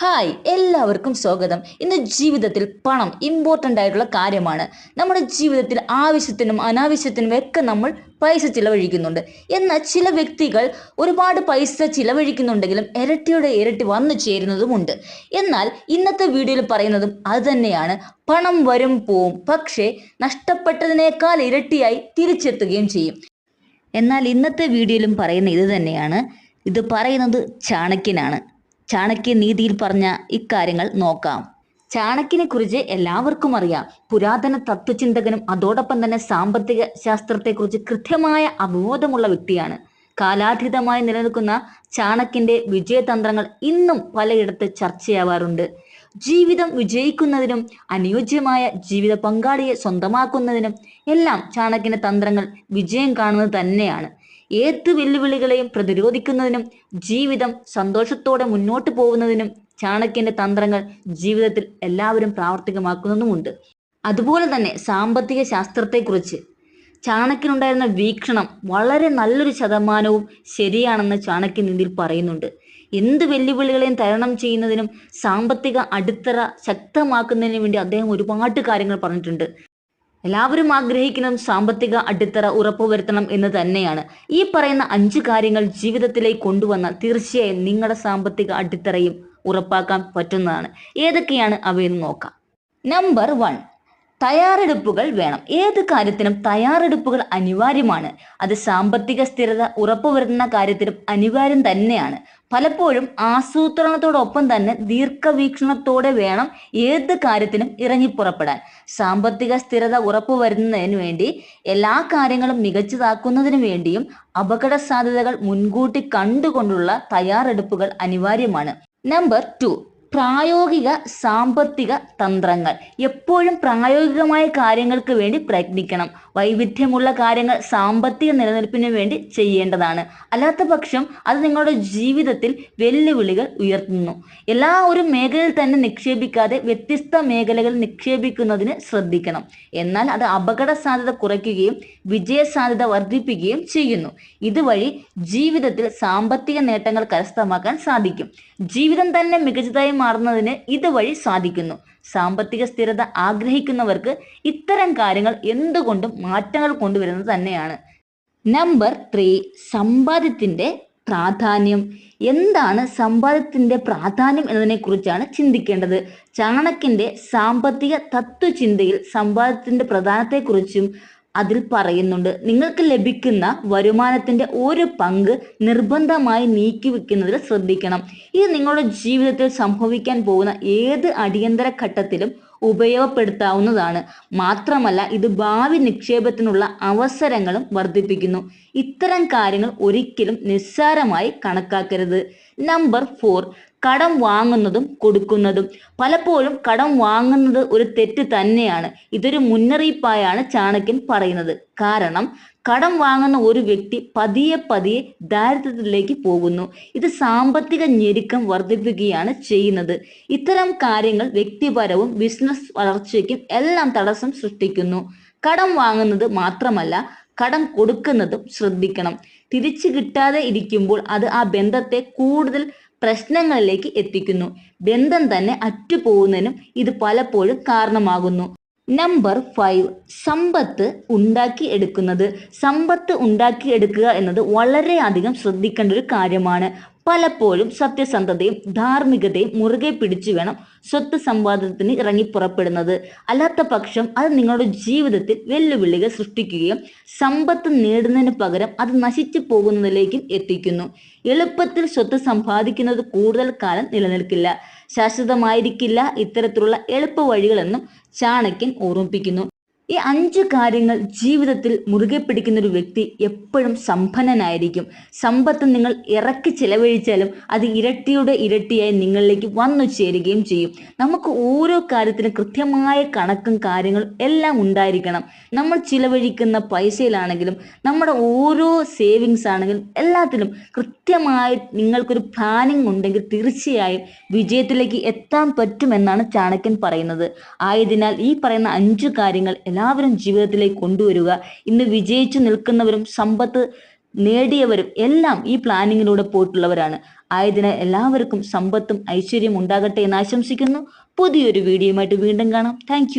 Hi എല്ലാവർക്കും സ്വാഗതം. ഇന്ന് ജീവിതത്തിൽ പണം ഇമ്പോർട്ടന്റ് ആയിട്ടുള്ള കാര്യമാണ്. നമ്മുടെ ജീവിതത്തിൽ ആവശ്യത്തിനും അനാവശ്യത്തിനും ഒക്കെ നമ്മൾ പൈസ ചിലവഴിക്കുന്നുണ്ട്. എന്നാൽ ചില വ്യക്തികൾ ഒരുപാട് പൈസ ചിലവഴിക്കുന്നുണ്ടെങ്കിലും ഇരട്ടിയുടെ ഇരട്ടി വന്നു ചേരുന്നതുമുണ്ട്. എന്നാൽ ഇന്നത്തെ വീഡിയോയിൽ പറയുന്നതും അതുതന്നെയാണ് പണം വരും പോവും പക്ഷേ നഷ്ടപ്പെട്ടതിനേക്കാൾ ഇരട്ടിയായി തിരിച്ചെത്തുകയും ചെയ്യും. എന്നാൽ ഇന്നത്തെ വീഡിയോയിലും പറയുന്ന ഇത് തന്നെയാണ്. ഇത് പറയുന്നത് ചാണക്യനാണ്. ചാണക്യ നീതിയിൽ പറഞ്ഞ ഇക്കാര്യങ്ങൾ നോക്കാം. ചാണക്യനെ കുറിച്ച് എല്ലാവർക്കും അറിയാം. പുരാതന തത്വചിന്തകനും അതോടൊപ്പം തന്നെ സാമ്പത്തിക ശാസ്ത്രത്തെക്കുറിച്ച് കൃത്യമായ അവബോധമുള്ള വ്യക്തിയാണ്. കാലാതീതമായി നിലനിൽക്കുന്ന ചാണക്യന്റെ വിജയതന്ത്രങ്ങൾ ഇന്നും പലയിടത്ത് ചർച്ചയാവാറുണ്ട്. ജീവിതം വിജയിക്കുന്നതിനും അനുയോജ്യമായ ജീവിത പങ്കാളിയെ സ്വന്തമാക്കുന്നതിനും എല്ലാം ചാണക്യന്റെ തന്ത്രങ്ങൾ വിജയം കാണുന്നത് തന്നെയാണ്. ഏത് വെല്ലുവിളികളെയും പ്രതിരോധിക്കുന്നതിനും ജീവിതം സന്തോഷത്തോടെ മുന്നോട്ട് പോകുന്നതിനും ചാണക്യന്റെ തന്ത്രങ്ങൾ ജീവിതത്തിൽ എല്ലാവരും പ്രാവർത്തികമാക്കുന്നതുമുണ്ട്. അതുപോലെ തന്നെ സാമ്പത്തിക ശാസ്ത്രത്തെക്കുറിച്ച്. ചാണക്യനുണ്ടായിരുന്ന വീക്ഷണം വളരെ നല്ലൊരു ശതമാനവും ശരിയാണെന്ന് ചാണക്യൻ ഇതിൽ പറയുന്നുണ്ട്. എന്ത് വെല്ലുവിളികളെയും തരണം ചെയ്യുന്നതിനും സാമ്പത്തിക അടിത്തറ ശക്തമാക്കുന്നതിനും വേണ്ടി അദ്ദേഹം ഒരുപാട് കാര്യങ്ങൾ പറഞ്ഞിട്ടുണ്ട്. എല്ലാവരും ആഗ്രഹിക്കുന്നതും സാമ്പത്തിക അടിത്തറ ഉറപ്പുവരുത്തണം എന്ന് തന്നെയാണ്. ഈ പറയുന്ന അഞ്ച് കാര്യങ്ങൾ ജീവിതത്തിലേക്ക് കൊണ്ടുവന്ന തീർച്ചയായും നിങ്ങളുടെ സാമ്പത്തിക അടിത്തറയും ഉറപ്പാക്കാൻ പറ്റുന്നതാണ്. ഏതൊക്കെയാണ് അവയെന്ന് നോക്കാം. നമ്പർ വൺ തയ്യാറെടുപ്പുകൾ വേണം. ഏത് കാര്യത്തിനും തയ്യാറെടുപ്പുകൾ അനിവാര്യമാണ്. അത് സാമ്പത്തിക സ്ഥിരത ഉറപ്പുവരുത്തുന്ന കാര്യത്തിലും അനിവാര്യം തന്നെയാണ്. പലപ്പോഴും ആസൂത്രണത്തോടൊപ്പം തന്നെ ദീർഘവീക്ഷണത്തോടെ വേണം ഏത് കാര്യത്തിനും ഇറങ്ങിപ്പുറപ്പെടാൻ. സാമ്പത്തിക സ്ഥിരത ഉറപ്പുവരുന്നതിന് വേണ്ടി എല്ലാ കാര്യങ്ങളും മികച്ചതാക്കുന്നതിന് വേണ്ടിയും അപകട സാധ്യതകൾ മുൻകൂട്ടി കണ്ടുകൊണ്ടുള്ള തയ്യാറെടുപ്പുകൾ അനിവാര്യമാണ്. Number two. പ്രായോഗിക സാമ്പത്തിക തന്ത്രങ്ങൾ. എപ്പോഴും പ്രായോഗികമായ കാര്യങ്ങൾക്ക് വേണ്ടി പ്രയത്നിക്കണം. വൈവിധ്യമുള്ള കാര്യങ്ങൾ സാമ്പത്തിക നിലനിൽപ്പിന് വേണ്ടി ചെയ്യേണ്ടതാണ്. അല്ലാത്ത പക്ഷം അത് നിങ്ങളുടെ ജീവിതത്തിൽ വെല്ലുവിളികൾ ഉയർത്തുന്നു. എല്ലാ ഒരു മേഖലയിൽ തന്നെ നിക്ഷേപിക്കാതെ വ്യത്യസ്ത മേഖലകളിൽ നിക്ഷേപിക്കുന്നതിന് ശ്രദ്ധിക്കണം. എന്നാൽ അത് അപകട സാധ്യത കുറയ്ക്കുകയും വിജയ സാധ്യത വർദ്ധിപ്പിക്കുകയും ചെയ്യുന്നു. ഇതുവഴി ജീവിതത്തിൽ സാമ്പത്തിക നേട്ടങ്ങൾ കരസ്ഥമാക്കാൻ സാധിക്കും. ജീവിതം തന്നെ മികച്ചതായി മാറുന്നതിന് ഇതുവഴി സാധിക്കുന്നു. സാമ്പത്തിക സ്ഥിരത ആഗ്രഹിക്കുന്നവർക്ക് ഇത്തരം കാര്യങ്ങൾ എന്തുകൊണ്ടും മാറ്റങ്ങൾ കൊണ്ടുവരുന്നത് തന്നെയാണ്. നമ്പർ ത്രീ സമ്പാദ്യത്തിന്റെ പ്രാധാന്യം. എന്താണ് സമ്പാദ്യത്തിന്റെ പ്രാധാന്യം എന്നതിനെക്കുറിച്ചാണ് ചിന്തിക്കേണ്ടത്. ചാണക്യന്റെ സാമ്പത്തിക തത്വചിന്തയിൽ സമ്പാദ്യത്തിന്റെ പ്രധാനത്തെക്കുറിച്ചും അതിൽ പറയുന്നുണ്ട് നിങ്ങൾക്ക് ലഭിക്കുന്ന വരുമാനത്തിന്റെ ഒരു പങ്ക് നിർബന്ധമായി നീക്കി വെക്കുന്നതിൽ ശ്രദ്ധിക്കണം. ഇത് നിങ്ങളുടെ ജീവിതത്തിൽ സംഭവിക്കാൻ പോകുന്ന ഏത് അടിയന്തര ഘട്ടത്തിലും ഉപയോഗപ്പെടുത്താവുന്നതാണ്. മാത്രമല്ല ഇത് ഭാവി നിക്ഷേപത്തിനുള്ള അവസരങ്ങളും വർദ്ധിപ്പിക്കുന്നു. ഇത്തരം കാര്യങ്ങൾ ഒരിക്കലും നിസ്സാരമായി കണക്കാക്കരുത്. നമ്പർ ഫോർ കടം വാങ്ങുന്നതും കൊടുക്കുന്നതും. പലപ്പോഴും കടം വാങ്ങുന്നത് ഒരു തെറ്റ് തന്നെയാണ്. ഇതൊരു മുന്നറിയിപ്പായാണ് ചാണക്യൻ പറയുന്നത്. കാരണം കടം വാങ്ങുന്ന ഒരു വ്യക്തി പതിയെ പതിയെ ദാരിദ്ര്യത്തിലേക്ക് പോകുന്നു. ഇത് സാമ്പത്തിക ഞെരുക്കം വർദ്ധിപ്പിക്കുകയാണ് ചെയ്യുന്നത്. ഇത്തരം കാര്യങ്ങൾ വ്യക്തിപരവും ബിസിനസ് വളർച്ചയ്ക്കും എല്ലാം തടസ്സം സൃഷ്ടിക്കുന്നു. കടം വാങ്ങുന്നത് മാത്രമല്ല കടം കൊടുക്കുന്നതും ശ്രദ്ധിക്കണം. തിരിച്ചു കിട്ടാതെ ഇരിക്കുമ്പോൾ അത് ആ ബന്ധത്തെ കൂടുതൽ പ്രശ്നങ്ങളിലേക്ക് എത്തിക്കുന്നു. ബന്ധം തന്നെ അറ്റുപോകുന്നതിനും ഇത് പലപ്പോഴും കാരണമാകുന്നു. നമ്പർ ഫൈവ് സമ്പത്ത് ഉണ്ടാക്കി എടുക്കുന്നത്. സമ്പത്ത് ഉണ്ടാക്കി എടുക്കുക എന്നത് വളരെയധികം ശ്രദ്ധിക്കേണ്ട ഒരു കാര്യമാണ്. പലപ്പോഴും സത്യസന്ധതയും ധാർമ്മികതയും മുറുകെ പിടിച്ചു വേണം സ്വത്ത് സമ്പാദനത്തിന് ഇറങ്ങി പുറപ്പെടുന്നത്. അല്ലാത്ത പക്ഷം അത് നിങ്ങളുടെ ജീവിതത്തിൽ വെല്ലുവിളികൾ സൃഷ്ടിക്കുകയും സമ്പത്ത് നേടുന്നതിന് പകരം അത് നശിച്ചു പോകുന്നതിലേക്കും എത്തിക്കുന്നു. എളുപ്പത്തിൽ സ്വത്ത് സമ്പാദിക്കുന്നത് കൂടുതൽ കാലം നിലനിൽക്കില്ല. ശാശ്വതമായിരിക്കില്ല ഇത്തരത്തിലുള്ള എളുപ്പ വഴികളെന്നും ചാണക്യൻ ഓർമ്മിപ്പിക്കുന്നു. ഈ അഞ്ച് കാര്യങ്ങൾ ജീവിതത്തിൽ മുറുകെ പിടിക്കുന്ന ഒരു വ്യക്തി എപ്പോഴും സമ്പന്നനായിരിക്കും. സമ്പത്ത് നിങ്ങൾ ഇറക്കി ചിലവഴിച്ചാലും അത് ഇരട്ടിയുടെ ഇരട്ടിയായി നിങ്ങളിലേക്ക് വന്നു ചേരുകയും ചെയ്യും. നമുക്ക് ഓരോ കാര്യത്തിനും കൃത്യമായ കണക്കും കാര്യങ്ങളും എല്ലാം ഉണ്ടായിരിക്കണം. നമ്മൾ ചിലവഴിക്കുന്ന പൈസയിലാണെങ്കിലും നമ്മുടെ ഓരോ സേവിങ്സ് ആണെങ്കിലും എല്ലാത്തിലും കൃത്യമായി നിങ്ങൾക്കൊരു പ്ലാനിങ് ഉണ്ടെങ്കിൽ തീർച്ചയായും വിജയത്തിലേക്ക് എത്താൻ പറ്റുമെന്നാണ് ചാണക്യൻ പറയുന്നത്. ആയതിനാൽ ഈ പറയുന്ന അഞ്ചു കാര്യങ്ങൾ എല്ലാവരും ജീവിതത്തിലേക്ക് കൊണ്ടുവരിക. ഇന്ന് വിജയിച്ചു നിൽക്കുന്നവരും സമ്പത്ത് നേടിയവരും എല്ലാം ഈ പ്ലാനിങ്ങിലൂടെ പോയിട്ടുള്ളവരാണ്. ആയതിനാൽ എല്ലാവർക്കും സമ്പത്തും ഐശ്വര്യം ഉണ്ടാകട്ടെ എന്ന് ആശംസിക്കുന്നു. പുതിയൊരു വീഡിയോയുമായിട്ട് വീണ്ടും കാണാം. താങ്ക്